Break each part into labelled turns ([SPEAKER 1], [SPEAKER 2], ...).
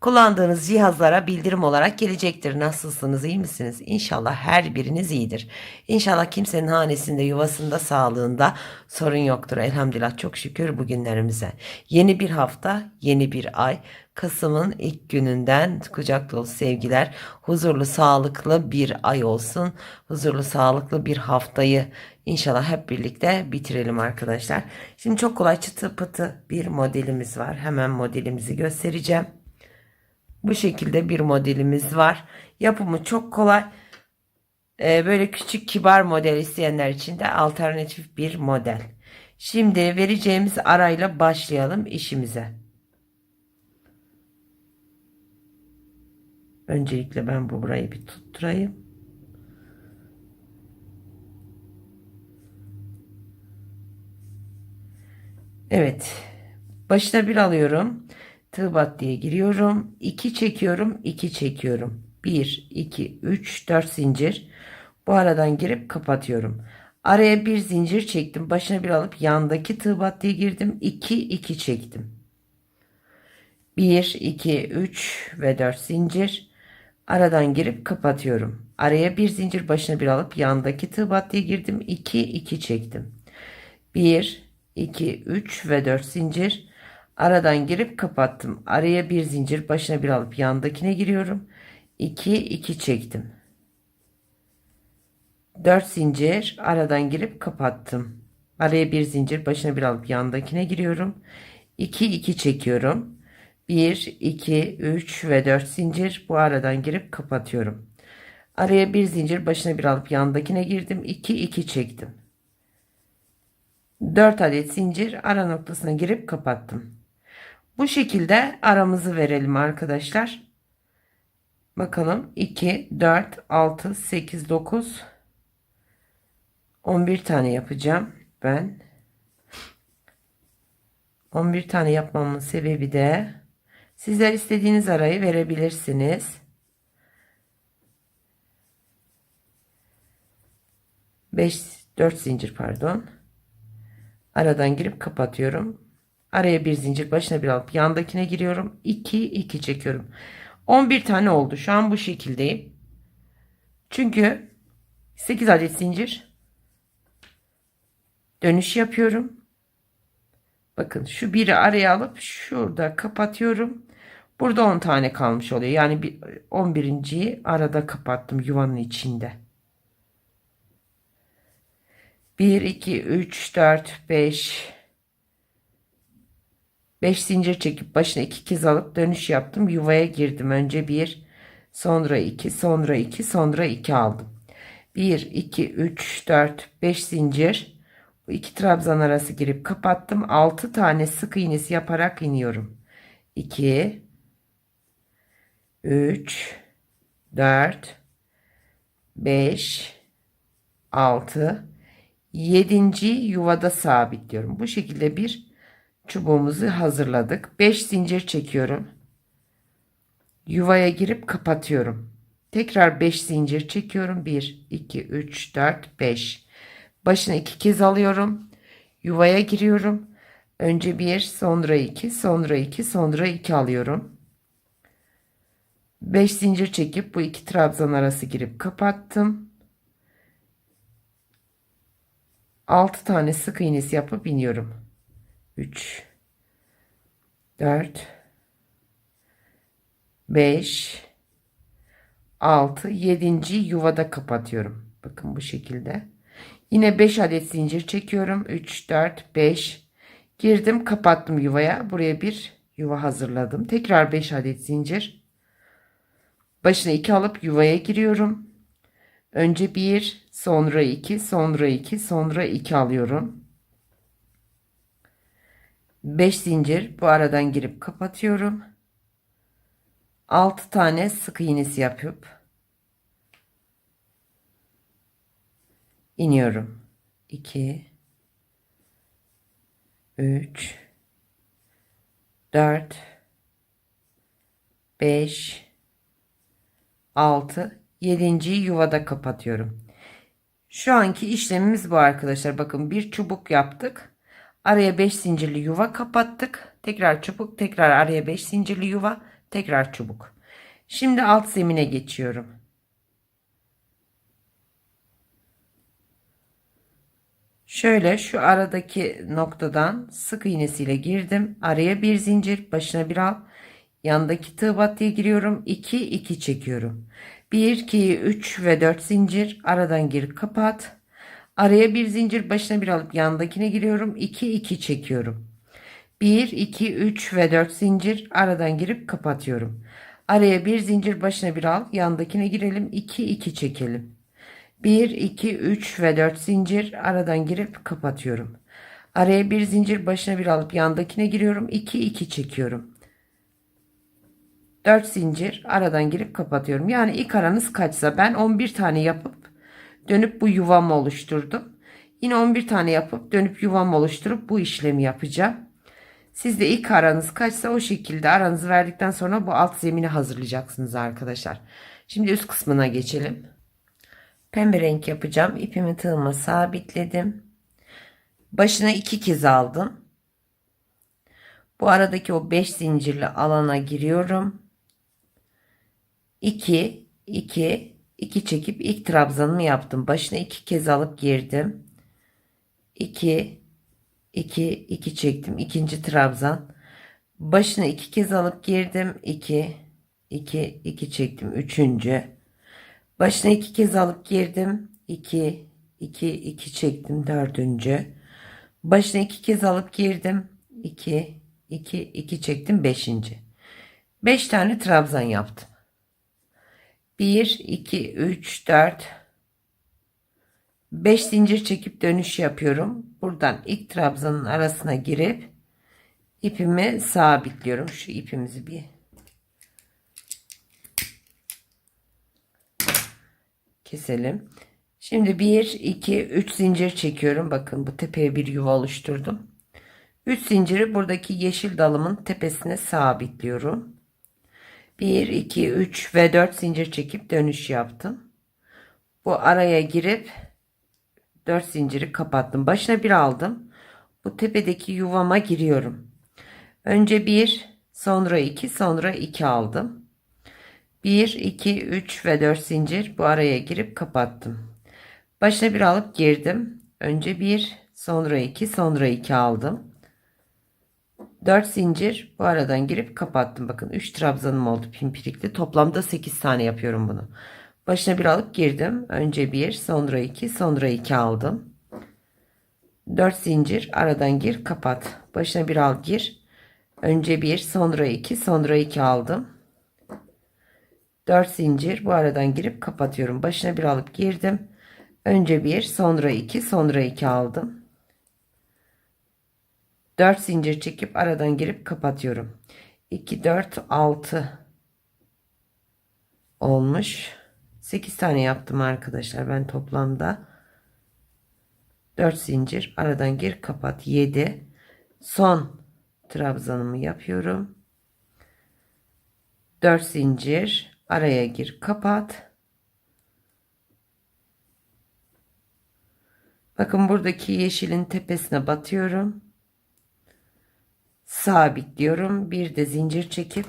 [SPEAKER 1] Kullandığınız cihazlara bildirim olarak gelecektir. Nasılsınız iyi misiniz? İnşallah her biriniz iyidir. İnşallah kimsenin hanesinde yuvasında sağlığında sorun yoktur. Elhamdülillah çok şükür bugünlerimize. Yeni bir hafta yeni bir ay. Kasım'ın ilk gününden kucak dolu sevgiler. Huzurlu sağlıklı bir ay olsun. Huzurlu sağlıklı bir haftayı İnşallah hep birlikte bitirelim arkadaşlar. Şimdi çok kolay çıtı pıtı bir modelimiz var. Hemen modelimizi göstereceğim. Bu şekilde bir modelimiz var. Yapımı çok kolay. Ee, böyle küçük kibar model isteyenler için de alternatif bir model. Şimdi vereceğimiz arayla başlayalım işimize. Öncelikle ben bu burayı bir tutturayım. Evet. Başına bir alıyorum. Tığ battıya giriyorum. 2 çekiyorum. 2 çekiyorum. 1, 2, 3, 4 zincir. Bu aradan girip kapatıyorum. Araya bir zincir çektim. Başına bir alıp yandaki tığ battıya girdim. 2, 2 çektim. 1, 2, 3 ve 4 zincir. Aradan girip kapatıyorum. Araya bir zincir başına bir alıp yandaki tığ battıya girdim. 2, 2 çektim. 1, 2, 3 ve 4 zincir. Aradan girip kapattım. Araya bir zincir başına bir alıp yandakine giriyorum. 2, 2 çektim. 4 zincir aradan girip kapattım. Araya bir zincir başına bir alıp yandakine giriyorum. 2, 2 çekiyorum. 1, 2, 3 ve 4 zincir bu aradan girip kapatıyorum. Araya bir zincir başına bir alıp yandakine girdim. 2, 2 çektim. 4 adet zincir ara noktasına girip kapattım. Bu şekilde aramızı verelim arkadaşlar. Bakalım 2, 4, 6, 8, 9, 11 tane yapacağım ben. 11 tane yapmamın sebebi de sizler istediğiniz arayı verebilirsiniz. 5 4 zincir pardon. Aradan girip kapatıyorum. Araya bir zincir başına bir alıp yandakine giriyorum. 2 2 çekiyorum. 11 tane oldu. Şu an bu şekildeyim. Çünkü 8 adet zincir dönüş yapıyorum. Bakın şu biri araya alıp şurada kapatıyorum. Burada 10 tane kalmış oluyor. Yani 11.yi arada kapattım yuvanın içinde. 1 2 3 4 5 5 zincir çekip başına iki kez alıp dönüş yaptım. Yuvaya girdim. Önce 1 sonra 2 sonra 2 sonra 2 aldım. 1 2 3 4 5 zincir bu iki trabzan arası girip kapattım. 6 tane sık iğnesi yaparak iniyorum. 2 3 4 5 6 7. yuvada sabitliyorum. Bu şekilde bir çubuğumuzu hazırladık. 5 zincir çekiyorum. Yuvaya girip kapatıyorum. Tekrar 5 zincir çekiyorum. 1 2 3 4 5. Başına 2 kez alıyorum. Yuvaya giriyorum. Önce 1, sonra 2, sonra 2, sonra 2 alıyorum. 5 zincir çekip bu iki trabzan arası girip kapattım. 6 tane sık iğnesi yapıp iniyorum. 3 4 5 6 7. yuvada kapatıyorum. Bakın bu şekilde. Yine 5 adet zincir çekiyorum. 3 4 5 girdim, kapattım yuvaya. Buraya bir yuva hazırladım. Tekrar 5 adet zincir. Başına 2 alıp yuvaya giriyorum. Önce 1, sonra 2, sonra 2, sonra 2 alıyorum. 5 zincir bu aradan girip kapatıyorum. 6 tane sık iğnesi yapıp iniyorum. 2 3 4 5 6 7. yuvada kapatıyorum. Şu anki işlemimiz bu arkadaşlar. Bakın bir çubuk yaptık. Araya 5 zincirli yuva kapattık. Tekrar çubuk, tekrar araya 5 zincirli yuva, tekrar çubuk. Şimdi alt zemine geçiyorum. Şöyle şu aradaki noktadan sık iğnesiyle girdim. Araya bir zincir, başına bir al. Yandaki tığ battıya giriyorum. 2 2 çekiyorum. 1 2 3 ve 4 zincir aradan gir kapat. Araya bir zincir başına bir alıp yandakine giriyorum. 2 2 çekiyorum. 1 2 3 ve 4 zincir aradan girip kapatıyorum. Araya bir zincir başına bir al. Yandakine girelim. 2 2 çekelim. 1 2 3 ve 4 zincir aradan girip kapatıyorum. Araya bir zincir başına bir alıp yandakine giriyorum. 2 2 çekiyorum. 4 zincir aradan girip kapatıyorum. Yani ilk aranız kaçsa ben 11 tane yapıp dönüp bu yuvamı oluşturdum. Yine 11 tane yapıp dönüp yuvamı oluşturup bu işlemi yapacağım. Siz de ilk aranız kaçsa o şekilde aranızı verdikten sonra bu alt zemini hazırlayacaksınız arkadaşlar. Şimdi üst kısmına geçelim. Pembe renk yapacağım. İpimi tığıma sabitledim. Başına iki kez aldım. Bu aradaki o 5 zincirli alana giriyorum. 2 2 2 çekip ilk trabzanımı yaptım. Başına iki kez alıp girdim. 2 2 2 çektim. ikinci trabzan. Başına iki kez alıp girdim. 2 2 2 çektim. Üçüncü. Başına iki kez alıp girdim. 2 2 2 çektim. Dördüncü. Başına iki kez alıp girdim. 2 2 2 çektim. Beşinci. 5 tane trabzan yaptım. 1 2 3 4 5 zincir çekip dönüş yapıyorum. Buradan ilk trabzanın arasına girip ipimi sabitliyorum. Şu ipimizi bir keselim. Şimdi 1 2 3 zincir çekiyorum. Bakın bu tepeye bir yuva oluşturdum. 3 zinciri buradaki yeşil dalımın tepesine sabitliyorum. 1 2 3 ve 4 zincir çekip dönüş yaptım. Bu araya girip 4 zinciri kapattım. Başına bir aldım. Bu tepedeki yuvama giriyorum. Önce 1, sonra 2, sonra 2 aldım. 1, 2, 3 ve 4 zincir bu araya girip kapattım. Başına bir alıp girdim. Önce 1, sonra 2, sonra 2 aldım. 4 zincir bu aradan girip kapattım. Bakın 3 trabzanım oldu pimpirikli. Toplamda 8 tane yapıyorum bunu. Başına bir alıp girdim. Önce 1, sonra 2, sonra 2 aldım. 4 zincir aradan gir kapat. Başına bir al gir. Önce 1, sonra 2, sonra 2 aldım. 4 zincir bu aradan girip kapatıyorum. Başına bir alıp girdim. Önce 1, sonra 2, sonra 2 aldım. 4 zincir çekip aradan girip kapatıyorum. 2 4 6 olmuş. 8 tane yaptım arkadaşlar ben toplamda. 4 zincir aradan gir kapat 7. Son trabzanımı yapıyorum. 4 zincir araya gir kapat. Bakın buradaki yeşilin tepesine batıyorum sabitliyorum. Bir de zincir çekip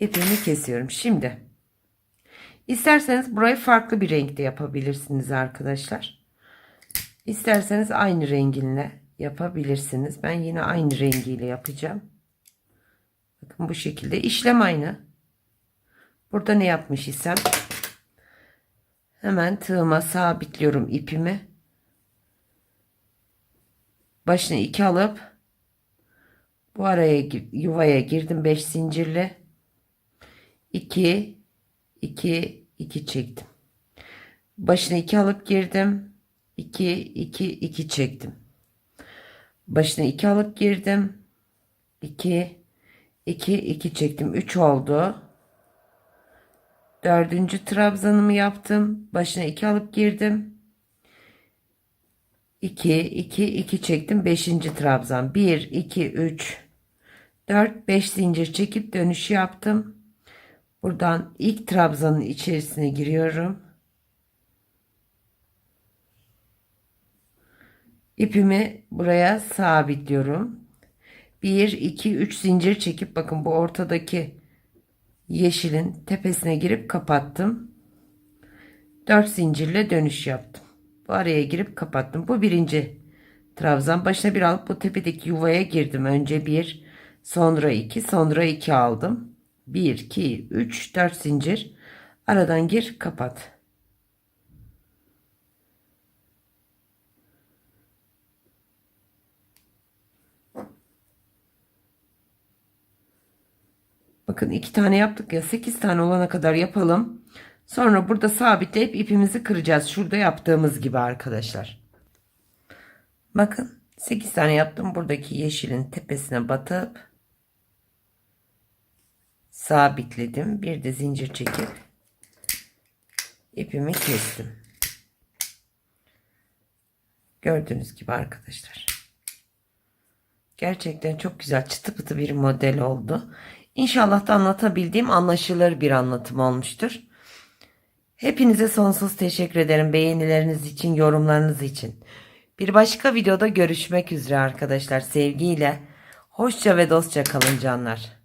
[SPEAKER 1] ipimi kesiyorum. Şimdi isterseniz burayı farklı bir renkte yapabilirsiniz arkadaşlar. İsterseniz aynı renginle yapabilirsiniz. Ben yine aynı rengiyle yapacağım. Bakın bu şekilde işlem aynı. Burada ne yapmış isem hemen tığıma sabitliyorum ipimi. Başını iki alıp bu araya yuvaya girdim 5 zincirle. 2 2 2 çektim. Başına 2 alıp girdim. 2 2 2 çektim. Başına 2 alıp girdim. 2 2 2 çektim. 3 oldu. Dördüncü trabzanımı yaptım. Başına 2 alıp girdim. 2 2 2 çektim. Beşinci trabzan. 1 2 3 4-5 zincir çekip dönüş yaptım. Buradan ilk trabzanın içerisine giriyorum. İpimi buraya sabitliyorum. 1 2 3 zincir çekip bakın bu ortadaki yeşilin tepesine girip kapattım. 4 zincirle dönüş yaptım. Bu araya girip kapattım. Bu birinci trabzan. Başına bir alıp bu tepedeki yuvaya girdim. Önce bir, sonra iki, sonra iki aldım. 1, 2, 3, 4 zincir. Aradan gir, kapat. Bakın iki tane yaptık ya 8 tane olana kadar yapalım. Sonra burada sabitleyip ipimizi kıracağız. Şurada yaptığımız gibi arkadaşlar. Bakın 8 tane yaptım. Buradaki yeşilin tepesine batıp sabitledim. Bir de zincir çekip ipimi kestim. Gördüğünüz gibi arkadaşlar. Gerçekten çok güzel çıtı pıtı bir model oldu. İnşallah da anlatabildiğim anlaşılır bir anlatım olmuştur. Hepinize sonsuz teşekkür ederim beğenileriniz için, yorumlarınız için. Bir başka videoda görüşmek üzere arkadaşlar. Sevgiyle, hoşça ve dostça kalın canlar.